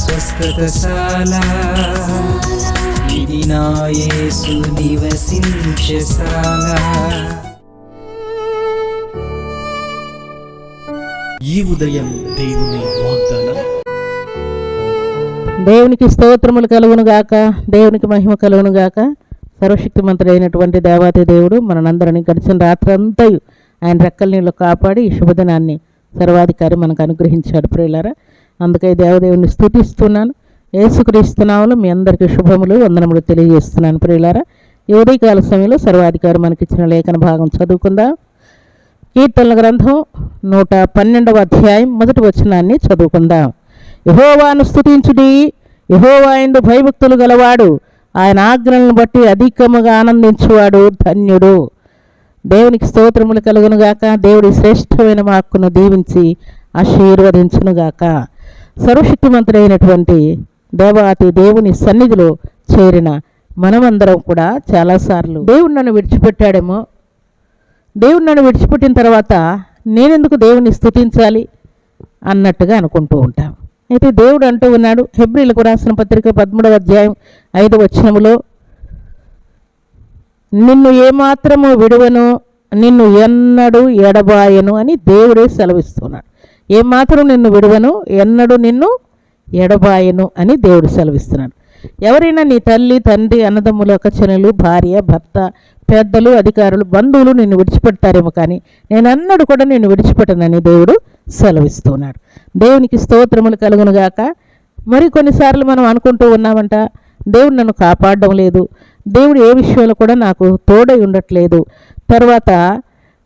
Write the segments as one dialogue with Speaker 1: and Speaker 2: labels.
Speaker 1: స్వస్థతశాల. ఇది నా యేసు నివసించశాల
Speaker 2: ఈ ఉదయం దేవుని వాగ్దానం.
Speaker 3: దేవునికి స్తోత్రములు కలుగును గాక దేవునికి మహిమ కలుగును గాక. సర్వశక్తిమంతుడు అయినటువంటి దేవాతి దేవుడు మనందరినీ గడిచిన రాత్రంతయు ఆయన రెక్కల నీళ్ళు కాపాడి ఈ శుభదినాన్ని సర్వాధికారి మనకు అనుగ్రహించాడు ప్రియులారా. అందుకే దేవదేవుని స్థుతిస్తున్నాను. ఏసుక్రీస్తునాములు మీ అందరికీ శుభములు వందనములు తెలియజేస్తున్నాను. ప్రియులారా ఈ ఉదయకాల సమయంలో సర్వాధికారి మనకిచ్చిన లేఖన భాగం చదువుకుందాం. కీర్తనల గ్రంథం నూట పన్నెండవ అధ్యాయం మొదటి వచనాన్ని చదువుకుందాం. యహోవాను స్తుతించుడి యహోవాయందు భయభక్తులు గలవాడు ఆయన ఆజ్ఞలను బట్టి అధికముగా ఆనందించువాడు ధన్యుడు. దేవునికి స్తోత్రములు కలుగునుగాక దేవుడి శ్రేష్టమైన మాకును దీవించి ఆశీర్వదించునుగాక. సర్వశక్తిమంతుడైనటువంటి దేవాతి దేవుని సన్నిధిలో చేరిన మనమందరం కూడా చాలాసార్లు దేవుడు నన్ను విడిచిపెట్టాడేమో. దేవుడు నన్ను విడిచిపెట్టిన తర్వాత నేనెందుకు దేవుని స్థుతించాలి అన్నట్టుగా అనుకుంటూ ఉంటాం. అయితే దేవుడు అంటూ ఉన్నాడు హెబ్రిలకు రాసిన పత్రిక పదమూడవ అధ్యాయం ఐదు వచనములో నిన్ను ఏమాత్రము విడువను నిన్ను ఎన్నడు ఎడబాయను అని దేవుడే సెలవిస్తున్నాడు. ఏమాత్రం నిన్ను విడువను ఎన్నడు నిన్ను ఎడబాయను అని దేవుడు సెలవిస్తున్నాడు. ఎవరైనా నీ తల్లి తండ్రి అన్నదమ్ములు అక్కచెనులు భార్య భర్త పెద్దలు అధికారులు బంధువులు నిన్ను విడిచిపెడతారేమో కానీ నేను అన్నడు కూడా నిన్ను విడిచిపెట్టనని దేవుడు సెలవిస్తున్నాడు. దేవునికి స్తోత్రములు కలుగునుగాక మరి కొన్నిసార్లు మనం అనుకుంటూ ఉన్నామంట దేవుడు నన్ను కాపాడడం లేదు. దేవుడు ఏ విషయంలో కూడా నాకు తోడై ఉండట్లేదు. తర్వాత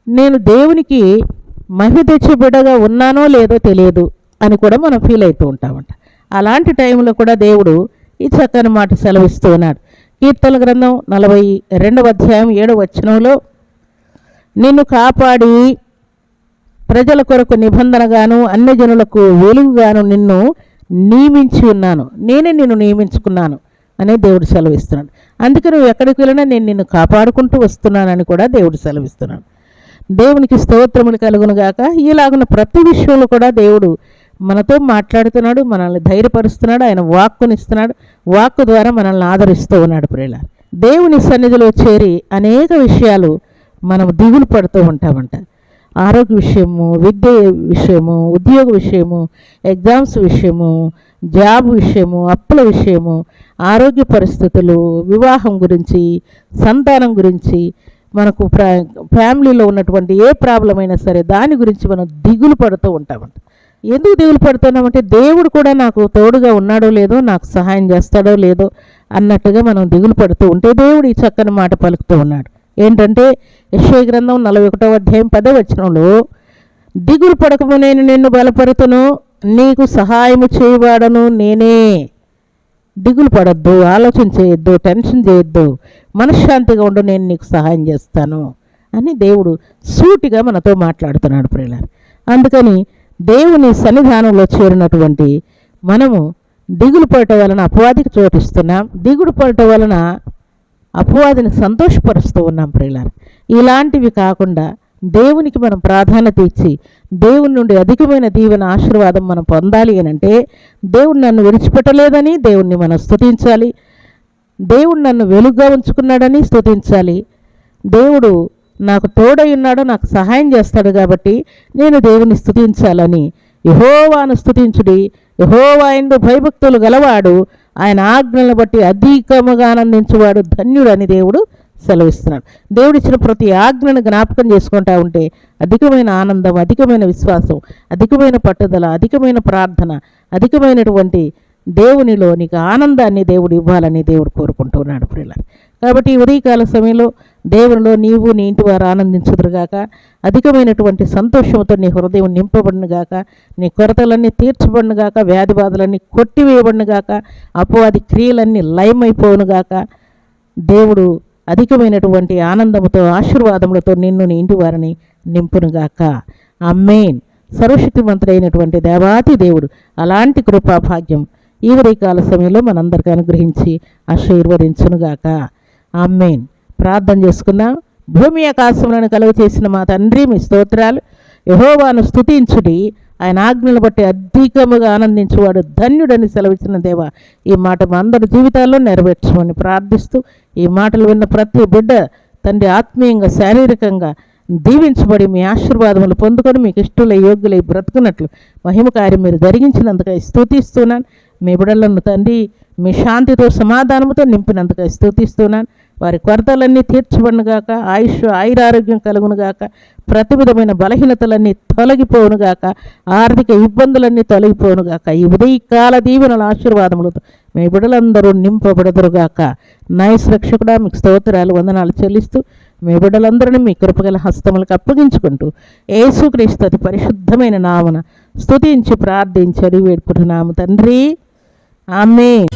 Speaker 3: నేను దేవునికి మహి తెచ్చి బిడ్డగా ఉన్నానో లేదో తెలియదు అని కూడా మనం ఫీల్ అవుతూ ఉంటామంట. అలాంటి టైంలో కూడా దేవుడు ఈ చక్కని మాట సెలవిస్తూ ఉన్నాడు. కీర్తన గ్రంథం నలభై రెండవ అధ్యాయం ఏడవ వచనంలో నిన్ను కాపాడి ప్రజల కొరకు నిబంధనగాను అన్యజనులకు వెలుగుగాను నిన్ను నియమించి ఉన్నాను. నేనే నిన్ను నియమించుకున్నాను అనే దేవుడు సెలవిస్తున్నాడు. అందుకే నువ్వు ఎక్కడికి వెళ్ళినా నేను నిన్ను కాపాడుకుంటూ వస్తున్నానని కూడా దేవుడు సెలవిస్తున్నాడు. దేవునికి స్తోత్రములు కలుగునుగాక ఇలాగున్న ప్రతి విషయంలో కూడా దేవుడు మనతో మాట్లాడుతున్నాడు మనల్ని ధైర్యపరుస్తున్నాడు ఆయన వాక్కునిస్తున్నాడు వాక్కు ద్వారా మనల్ని ఆదరిస్తూ ఉన్నాడు ప్రేల దేవుని సన్నిధిలో చేరి అనేక విషయాలు మనం దిగులు పడుతూ ఉంటామంట. ఆరోగ్య విషయము విద్య విషయము ఉద్యోగ విషయము ఎగ్జామ్స్ విషయము జాబ్ విషయము అప్పుల విషయము ఆరోగ్య పరిస్థితులు వివాహం గురించి సంతానం గురించి మనకు ఫ్యామిలీలో ఉన్నటువంటి ఏ ప్రాబ్లం అయినా సరే దాని గురించి మనం దిగులు పడుతూ ఉంటామంట. ఎందుకు దిగులు పడుతున్నామంటే దేవుడు కూడా నాకు తోడుగా ఉన్నాడో లేదో నాకు సహాయం చేస్తాడో లేదో అన్నట్టుగా మనం దిగులు పడుతూ ఉంటే దేవుడు ఈ చక్కని మాట పలుకుతూ ఉన్నాడు. ఏంటంటే యశ్వ గ్రంథం నలభై ఒకటో అధ్యాయం పదవచనంలో దిగులు పడకము నేను నిన్ను బలపరుతును నీకు సహాయము చేయవాడను నేనే. దిగులు పడద్దు ఆలోచన చేయొద్దు టెన్షన్ చేయొద్దు. మనశ్శాంతిగా ఉండు నేను నీకు సహాయం చేస్తాను అని దేవుడు సూటిగా మనతో మాట్లాడుతున్నాడు ప్రియుల అందుకని దేవుని సన్నిధానంలో చేరినటువంటి మనము దిగులు పడటం వలన అపవాదికి చోటిస్తున్నాం దిగులు పడటం వలన అపవాదిని సంతోషపరుస్తూ ఉన్నాం ప్రియులార. ఇలాంటివి కాకుండా దేవునికి మనం ప్రాధాన్యత ఇచ్చి దేవుని నుండి అధికమైన దీవెన ఆశీర్వాదం మనం పొందాలి అని అంటే దేవుడు నన్ను విడిచిపెట్టలేదని దేవుణ్ణి మనం స్తుతించాలి దేవుడు నన్ను వెలుగుగా ఉంచుకున్నాడని స్తుతించాలి. దేవుడు నాకు తోడై ఉన్నాడో నాకు సహాయం చేస్తాడు కాబట్టి నేను దేవుని స్తుతించాలని. యహోవాను స్థుతించుడి యహోవా ఎందు భయభక్తులు గలవాడు ఆయన ఆజ్ఞలను బట్టి అధికముగా ఆనందించువాడు ధన్యుడని దేవుడు సెలవిస్తున్నాడు. దేవుడు ఇచ్చిన ప్రతి ఆజ్ఞను జ్ఞాపకం చేసుకుంటా ఉంటే అధికమైన ఆనందం అధికమైన విశ్వాసం అధికమైన పట్టుదల అధికమైన ప్రార్థన అధికమైనటువంటి దేవునిలో నీకు ఆనందాన్ని దేవుడు ఇవ్వాలని దేవుడు కోరుకుంటున్నాడు ప్రియుల కాబట్టి ఈ ఉదయకాల సమయంలో దేవునిలో నీవు నీ ఇంటి వారు ఆనందించుదురుగాక అధికమైనటువంటి సంతోషంతో నీ హృదయం నింపబడినగాక నీ కొరతలన్నీ తీర్చబడినగాక వ్యాధి బాధలన్నీ కొట్టివేయబడినగాక అపవాది క్రియలన్నీ లయమైపోనుగాక దేవుడు అధికమైనటువంటి ఆనందముతో ఆశీర్వాదములతో నిన్ను నీ ఇంటి వారిని నింపునుగాక అమ్మేన్ సర్వశక్తిమంతుడైనటువంటి దేవాతి దేవుడు. అలాంటి కృపాభాగ్యం ఈ ఉదయకాల సమయంలో మనందరికీ అనుగ్రహించి ఆశీర్వదించునుగాక. అమ్మేన్ ప్రార్థన చేసుకుందాం. భూమి ఆకాశములను కలుగు చేసిన మా తండ్రి మీ స్తోత్రాలు యహోవాను స్తుతించుడి. ఆయన ఆజ్ఞలు బట్టి అధికముగా ఆనందించువాడు ధన్యుడని సెలవిచ్చిన దేవ ఈ మాట మా అందరి జీవితాల్లో నెరవేర్చమని ప్రార్థిస్తూ ఈ మాటలు విన్న ప్రతి బిడ్డ తండ్రి ఆత్మీయంగా శారీరకంగా దీవించబడి మీ ఆశీర్వాదములు పొందుకొని మీకు ఇష్టలై యోగ్యులై బ్రతుకున్నట్లు మహిమ కార్యం మీరు జరిగించినందుకై స్తుతిస్తున్నాను. మీ బిడలను తండ్రి మీ శాంతితో సమాధానముతో నింపినందుకై స్థుతిస్తున్నాను. వారి కొరతలన్నీ తీర్చబడునుగాక ఆయుష్ ఆయురారోగ్యం కలుగునుగాక ప్రతి విధమైన బలహీనతలన్నీ తొలగిపోవునుగాక ఆర్థిక ఇబ్బందులన్నీ తొలగిపోవునుగాక ఈ ఉదయకాల దీవెనల ఆశీర్వాదములతో మీ బిడలందరూ నింపబడదురుగాక. నైస్ రక్షకుడా మీకు స్తోత్రాలు వందనాలు చెల్లిస్తూ మీ బిడ్డలందరినీ మీ కృపగల హస్తములకు అప్పగించుకుంటూ ఏసుక్రీస్తు అతి పరిశుద్ధమైన నామన స్తుతించి ప్రార్థించి అడిగి వేడుకుంటున్నాము. తండ్రి Amém.